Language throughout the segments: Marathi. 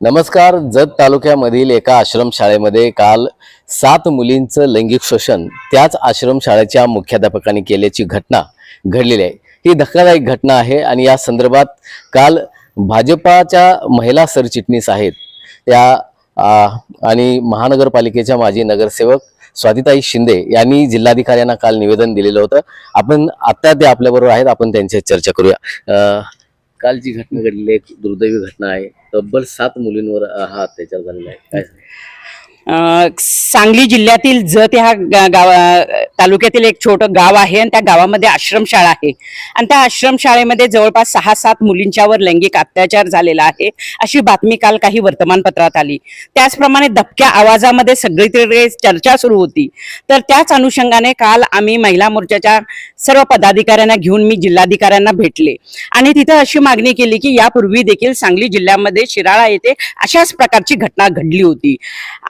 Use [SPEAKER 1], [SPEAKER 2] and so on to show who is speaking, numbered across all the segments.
[SPEAKER 1] नमस्कार जत तालुक्यामधील एका आश्रमशाळेमध्ये काल सात मुलींचं लैंगिक शोषण त्याच आश्रमशाळेच्या मुख्याध्यापकांनी केल्याची घटना घडलेली आहे. ही धक्कादायक घटना आहे आणि या संदर्भात काल भाजपाच्या महिला सरचिटणीस आहेत. त्या आणि महानगरपालिकेच्या माजी नगरसेवक स्वाधिताई शिंदे यांनी जिल्हाधिकाऱ्यांना काल निवेदन दिलेलं होतं. आपण आत्ता ते आपल्याबरोबर आहेत आपण त्यांची चर्चा करूया. काल जी घटना घडलेली एक दुर्दैवी घटना आहे. तब्बल सात मुलींवर हा अत्याचार झालेला आहे. काय
[SPEAKER 2] सांगली जिल्ह्यातील जत ह्या गाव तालुक्यातील एक छोटं गाव आहे आणि त्या गावामध्ये आश्रमशाळा आहे. आणि त्या आश्रमशाळेमध्ये जवळपास सहा सात मुलींच्यावर लैंगिक अत्याचार झालेला आहे अशी बातमी काल काही वर्तमानपत्रात आली. त्याचप्रमाणे दबक्या आवाजामध्ये सगळीकडे चर्चा सुरू होती. तर त्याच अनुषंगाने काल आम्ही महिला मोर्चाच्या सर्व पदाधिकाऱ्यांना घेऊन मी जिल्हाधिकाऱ्यांना भेटले. आणि तिथं अशी मागणी केली की यापूर्वी देखील सांगली जिल्ह्यामध्ये शिराळा येथे अशाच प्रकारची घटना घडली होती.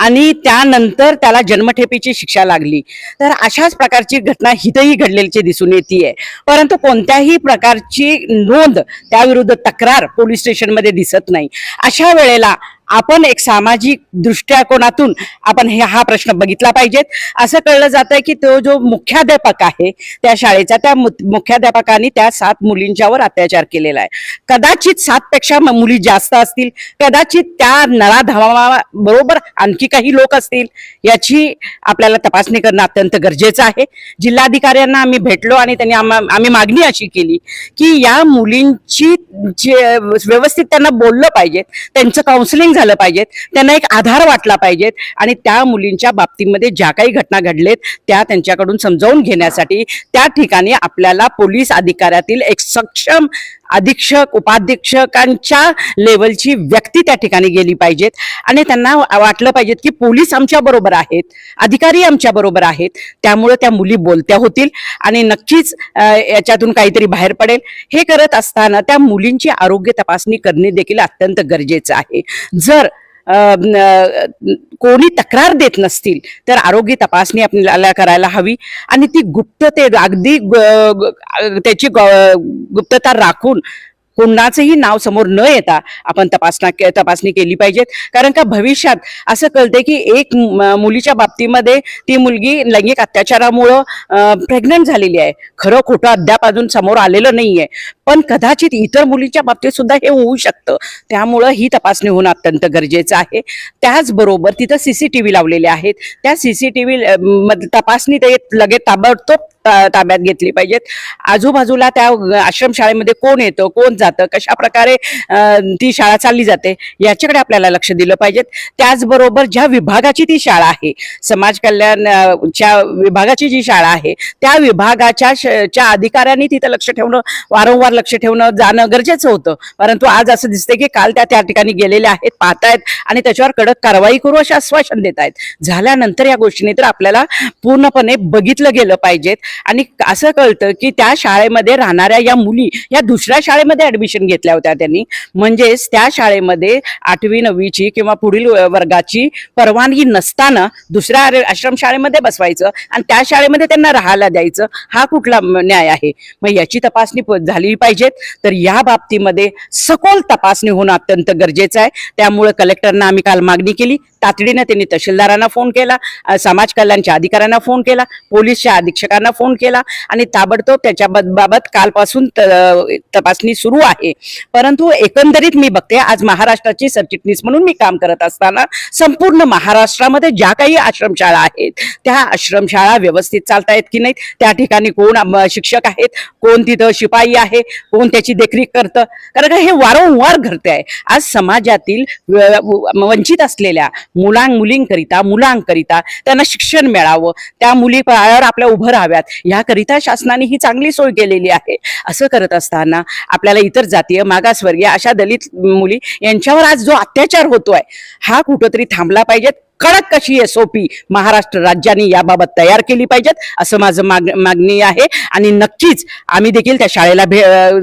[SPEAKER 2] आणि त्यानंतर त्याला जन्मठेपीची शिक्षा लागली. तर अशाच प्रकारची घटना हिथंही घडलेली दिसून येते परंतु कोणत्याही प्रकारची नोंद त्याविरुद्ध तक्रार पोलीस स्टेशनमध्ये दिसत नाही. अशा वेळेला आपण एक सामाजिक दृष्टिकोनातून आपण हे हा प्रश्न बघितला पाहिजेत. असं कळलं जात आहे की तो जो मुख्याध्यापक आहे त्या शाळेचा त्या मुख्याध्यापकाने त्या सात मुलींच्यावर अत्याचार केलेला आहे. कदाचित सात पेक्षा मुली जास्त असतील. कदाचित त्या नळाधावा बरोबर आणखी काही लोक असतील. याची आपल्याला तपासणी करणं अत्यंत गरजेचं आहे. जिल्हाधिकाऱ्यांना आम्ही भेटलो आणि त्यांनी आम्हा- आम्ही मागणी अशी केली की या मुलींची जे व्यवस्थित त्यांना बोललं पाहिजे त्यांचं काउन्सिलिंग झालं पाहिजेत त्यांना एक आधार वाटला पाहिजेत आणि त्या मुलींच्या बाबतीमध्ये ज्या काही घटना घडलेत त्या त्यांच्याकडून समजावून घेण्यासाठी त्या ठिकाणी आपल्याला पोलीस अधिकाऱ्यातील एक सक्षम अधीक्षक उपाधीक्षकांच्या लेवलची व्यक्ती त्या ठिकाणी गेली पाहिजेत. आणि त्यांना वाटलं पाहिजेत की पोलीस आमच्या बरोबर आहेत अधिकारी आमच्या बरोबर आहेत. त्यामुळे त्या मुली बोलत्या होतील आणि नक्कीच याच्यातून काहीतरी बाहेर पडेल. हे करत असताना त्या मुलींची आरोग्य तपासणी करणे देखील अत्यंत गरजेचं आहे. जर कोणी तक्रार देत नसतील तर आरोग्य तपासणी आपल्याला करायला हवी. आणि ती गुप्तते अगदी त्याची ग- गुप्तता राखून कोणाचंही नाव समोर न येता आपण तपासणा के- तपासणी केली पाहिजेत. कारण का भविष्यात असं कळते की एक मुलीच्या बाबतीमध्ये ती मुलगी लैंगिक अत्याचारामुळं प्रेग्नंट झालेली आहे. खरं खोटं अद्याप अजून समोर आलेलं नाहीये. पण कदाचित इतर मुलीच्या बाबतीत सुद्धा हे होऊ शकतं. त्यामुळं ही तपासणी होणं अत्यंत गरजेचं आहे. त्याचबरोबर तिथं सीसीटीव्ही लावलेले आहेत. त्या सीसीटीव्ही तपासणी ते लगेच ताबडतोब ताब्यात घेतली पाहिजेत. आजूबाजूला त्या आश्रमशाळेमध्ये कोण येतं कोण जातं कशा प्रकारे ती शाळा चालली जाते याच्याकडे आपल्याला लक्ष दिलं पाहिजेत. त्याचबरोबर ज्या विभागाची ती शाळा आहे समाज कल्याणच्या विभागाची जी शाळा आहे त्या विभागाच्या च्या अधिकाऱ्यांनी तिथं लक्ष ठेवणं वारंवार लक्ष ठेवणं जाणं गरजेचं होतं. परंतु आज असं दिसतंय की काल त्या त्या ठिकाणी गेलेल्या आहेत पाहतायत आणि त्याच्यावर कडक कारवाई करू असे आश्वासन देत आहेत झाल्यानंतर या गोष्टीने तर आपल्याला पूर्णपणे बघितलं गेलं पाहिजेत. आणि असं कळतं की त्या शाळेमध्ये राहणाऱ्या या मुली या दुसऱ्या शाळेमध्ये ऍडमिशन घेतल्या होत्या त्यांनी. म्हणजेच त्या शाळेमध्ये आठवी नववीची किंवा पुढील वर्गाची परवानगी नसताना दुसऱ्या आश्रम आश्रमशाळेमध्ये बसवायचं आणि त्या शाळेमध्ये त्यांना राहायला द्यायचं हा कुठला न्याय आहे? मग याची तपासणी प- झाली पाहिजेत. तर या बाबतीमध्ये सखोल तपासणी होणं अत्यंत गरजेचं आहे. त्यामुळे कलेक्टरना आम्ही काल मागणी केली. तातडीनं त्यांनी तहसीलदारांना फोन केला समाज कल्याणच्या अधिकाऱ्यांना फोन केला पोलीसच्या अधीक्षकांना फोन केला आणि ताबडतोब त्याच्या बाबत कालपासून तपासणी सुरू आहे. परंतु एकंदरीत मी बघते आज महाराष्ट्राची सरचिटणीस म्हणून मी काम करत असताना संपूर्ण महाराष्ट्रामध्ये ज्या काही आश्रमशाळा आहेत त्या आश्रमशाळा व्यवस्थित चालतायत की नाहीत? त्या ठिकाणी कोण शिक्षक आहेत? कोण तिथं शिपाई आहे? कोण त्याची देखरेख करतं? कारण का हे वारंवार घडते आहे आज समाजातील वंचित असलेल्या मुलां मुलींकरिता मुलांकरिता त्यांना शिक्षण मिळावं. त्या मुली पायावर आपल्या उभं राहाव्यात. ह्याकरिता शासनाने ही चांगली सोय केलेली आहे. असं करत असताना आपल्याला इतर जातीय मागासवर्गीय अशा दलित मुली यांच्यावर आज जो अत्याचार होतोय हा कुठंतरी थांबला पाहिजेत. कडक कशी एसओपी महाराष्ट्र राज्याने याबाबत तयार केली पाहिजेत असं माझं माग मागणी आहे. आणि नक्कीच आम्ही देखील त्या शाळेला भे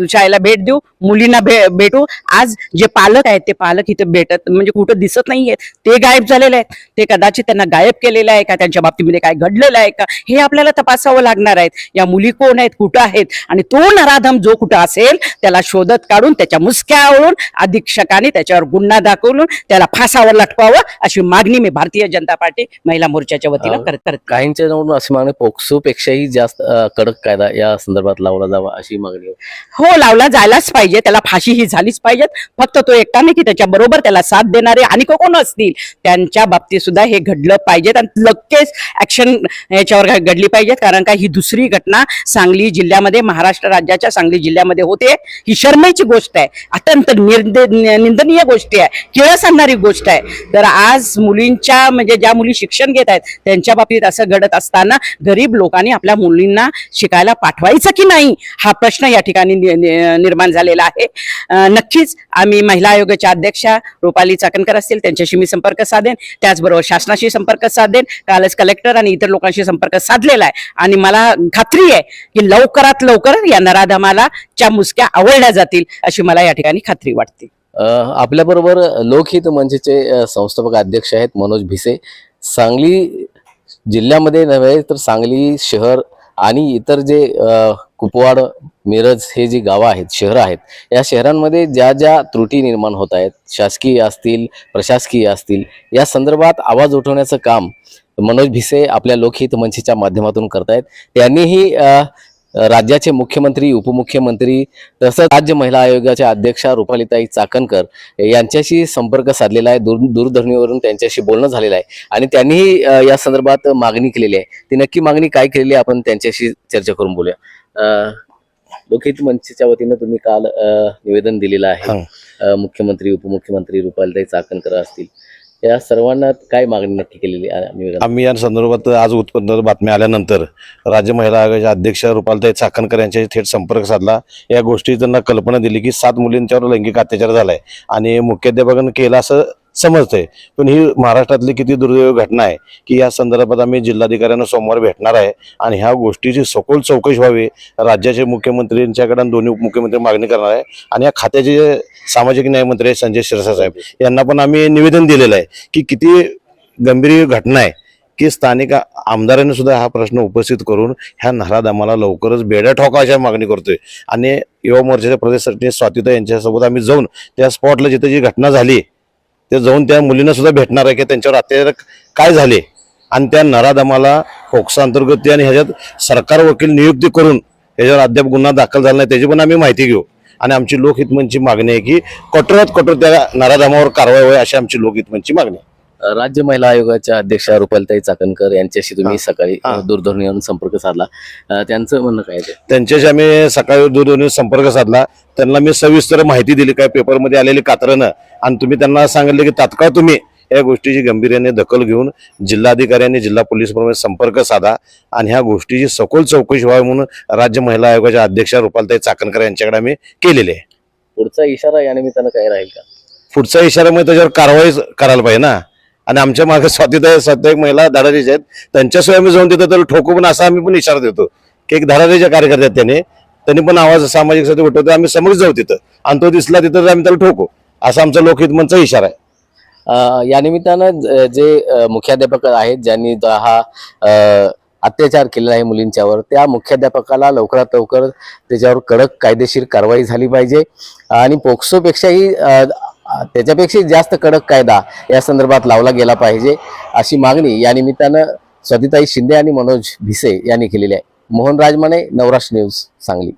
[SPEAKER 2] शाळेला भेट देऊ मुलींना भे भेटू. आज जे पालक आहेत ते पालक इथं भेटत म्हणजे कुठं दिसत नाही आहेत ते गायब झालेले आहेत. ते कदाचित त्यांना गायब केलेलं आहे का त्यांच्या बाबतीमध्ये काय घडलेलं आहे का हे आपल्याला तपासावं लागणार आहेत. या मुली कोण आहेत कुठं आहेत? आणि तो नराधम जो कुठं असेल त्याला शोधत काढून त्याच्या मुसक्या आवळून अधीक्षकाने त्याच्यावर गुन्हा दाखवून त्याला फासावर लटकवावं अशी मागणी मी भारतीय जनता पार्टी महिला मोर्चाच्या वतीनं करत करत.
[SPEAKER 1] काहींच्या जवळून अशी मागणी पोक्सो पेक्षाही जास्त कडक कायदा या संदर्भात लावला जावा अशी मागणी.
[SPEAKER 2] हो लावला जायलाच पाहिजे. त्याला फाशी ही झालीच पाहिजे फक्त तो एकटा नाही की त्याच्या बरोबर त्याला साथ देणारे आणि कोण असतील? त्यांच्या बाबतीत सुद्धा हे घडलं पाहिजे आणि लगेच ऍक्शन याच्यावर घडली पाहिजे कारण का ही दुसरी घटना सांगली जिल्ह्यामध्ये महाराष्ट्र राज्याच्या सांगली जिल्ह्यामध्ये होते. ही शर्मेची गोष्ट आहे. अत्यंत निर्दे- निंदनीय गोष्टी आहे. किळस आणणारी गोष्ट आहे. तर आज मुलींच्या म्हणजे ज्या मुली शिक्षण घेत आहेत त्यांच्या बाबतीत असं घडत असताना गरीब लोकांनी आपल्या मुलींना शिकायला पाठवायचं की नाही हा प्रश्न या ठिकाणी निर्माण झालेला आहे. नक्कीच आम्ही महिला आयोगाच्या अध्यक्षा रुपाली चाकणकर असतील त्यांच्याशी मी संपर्क साधेन. त्याचबरोबर शासनाशी संपर्क साधेन. कालच कलेक्टर आणि इतर लोकांशी संपर्क साधलेला आहे. आणि मला खात्री आहे की लवकरात लवकर या नराधमाला च्या मुसक्या आवडल्या जातील अशी मला या ठिकाणी खात्री वाटते.
[SPEAKER 1] आपल्याबरोबर लोकहित मंचचे संस्थापक अध्यक्ष आहेत मनोज भिसे. सांगली जिल्ह्यामध्ये नव्हे तर सांगली शहर आणि इतर जे कुपवाड मिरज हे जी गावं आहेत शहरं आहेत या शहरांमध्ये ज्या ज्या त्रुटी निर्माण होत आहेत शासकीय असतील प्रशासकीय असतील या संदर्भात आवाज उठवण्याचं काम मनोज भिसे आपल्या लोकहित मंचच्या माध्यमातून करतायत. त्यांनीही राज्याचे मुख्यमंत्री उपमुख्यमंत्री तसंच राज्य महिला आयोगाच्या अध्यक्षा रुपालीताई चाकणकर यांच्याशी संपर्क साधलेला आहे. दूर दूरध्वनीवरून त्यांच्याशी बोलणं झालेलं आहे. आणि त्यांनीही या संदर्भात मागणी केलेली आहे. ती नक्की मागणी काय केलेली आहे आपण त्यांच्याशी चर्चा करून बोलूया. लोकहित मंचच्या वतीनं तुम्ही काल निवेदन दिलेलं आहे. मुख्यमंत्री उपमुख्यमंत्री रुपालीताई चाकणकर असतील. या सर्वांना काय मागणी नक्की केलेली आहे?
[SPEAKER 3] आम्ही या संदर्भात आज उत्पन्न बातम्या आल्यानंतर राज्य महिला आयोगाच्या अध्यक्ष रुपालताई चाकणकर यांच्याशी थेट संपर्क साधला. या गोष्टी त्यांना कल्पना दिली की सात मुलींच्यावर लैंगिक अत्याचार झालाय. आणि मुख्याध्यापकांनी केला असं समजतंय. पण ही महाराष्ट्रातली किती दुर्दैव घटना आहे की या संदर्भात आम्ही जिल्हाधिकाऱ्यांना सोमवार भेटणार आहे आणि ह्या गोष्टीची सखोल चौकशी व्हावी राज्याचे मुख्यमंत्र्यांच्याकडे दोन्ही उपमुख्यमंत्री मागणी करणार आहे आणि या खात्याचे जे सामाजिक न्यायमंत्री आहे संजय शिरसा साहेब यांना पण आम्ही निवेदन दिलेलं आहे की किती गंभीर घटना आहे की स्थानिक आमदारांनी सुद्धा हा प्रश्न उपस्थित करून ह्या नराधामाला लवकरच बेड्या ठोकायच्या मागणी करतोय. आणि युवा मोर्चाच्या प्रदेश सरचिटणीस स्वातिता यांच्यासोबत आम्ही जाऊन त्या स्पॉटला जिथे जी घटना झाली ते जाऊन त्या मुलींना सुद्धा भेटणार आहे की त्यांच्यावर अत्याचार काय झाले? आणि त्या नराधमाला फोक्सा अंतर्गत आणि ह्याच्यात सरकार वकील नियुक्ती करून ह्याच्यावर अद्याप गुन्हा दाखल झाला नाही त्याची पण आम्ही माहिती घेऊ. आणि आमची लोकहितमनची मागणी आहे की कठोरात कठोर त्या नराधमावर कारवाई व्हावी अशी आमची लोकहितमनची मागणी आहे.
[SPEAKER 1] राज्य महिला आयोगाच्या अध्यक्षा रुपालीताई चाकणकर यांच्याशी तुम्ही. सकाळी. दूरध्वनीवरून संपर्क साधला. त्यांचं म्हणणं काय
[SPEAKER 3] त्यांच्याशी आम्ही सकाळी दूरध्वनी संपर्क साधला. त्यांना मी सविस्तर माहिती दिली काय पेपरमध्ये आलेली कात्रनं. आणि तुम्ही त्यांना सांगितले की तात्काळ तुम्ही या गोष्टीची गंभीर्याने दखल घेऊन जिल्हाधिकाऱ्यांनी जिल्हा पोलीस प्रमुख संपर्क साधा आणि ह्या गोष्टीची सखोल चौकशी व्हावी म्हणून राज्य महिला आयोगाच्या अध्यक्षा रुपालताई चाकणकर यांच्याकडे आम्ही केलेली आहे.
[SPEAKER 1] पुढचा इशारा या निमित्तानं काय राहील का?
[SPEAKER 3] पुढचा इशारा म्हणजे त्याच्यावर कारवाई करायला पाहिजे ना. आणि आमच्या मागे सध्या एक महिला धडाडीच्या आहेत त्यांच्याशिवाय आम्ही जाऊन तिथं तर ठोकू पण असा आम्ही पण इशारा देतो. की एक धडाडीच्या कार्यकर्ते आहेत त्याने त्यांनी पण आवाज सामाजिकसाठी उठवतो आम्ही समोर जाऊ तिथं. आणि तो दिसला तिथं आम्ही त्याला ठोकू. असा आमचा लोकहितमनचा इशारा आहे.
[SPEAKER 1] या निमित्तानं जे मुख्याध्यापक आहेत ज्यांनी हा अत्याचार केलेला आहे मुलींच्यावर त्या मुख्याध्यापकाला लवकरात लवकर त्याच्यावर कडक कायदेशीर कारवाई झाली पाहिजे. आणि पोक्सोपेक्षाही त्याच्यापेक्षा जास्त कडक कायदा या संदर्भात लावला गेला पाहिजे अशी मागणी या निमित्तानं स्वातिताई शिंदे आणि मनोज भिसे यांनी केलेली आहे. मोहन राजमाने नवराष्ट्र न्यूज सांगली.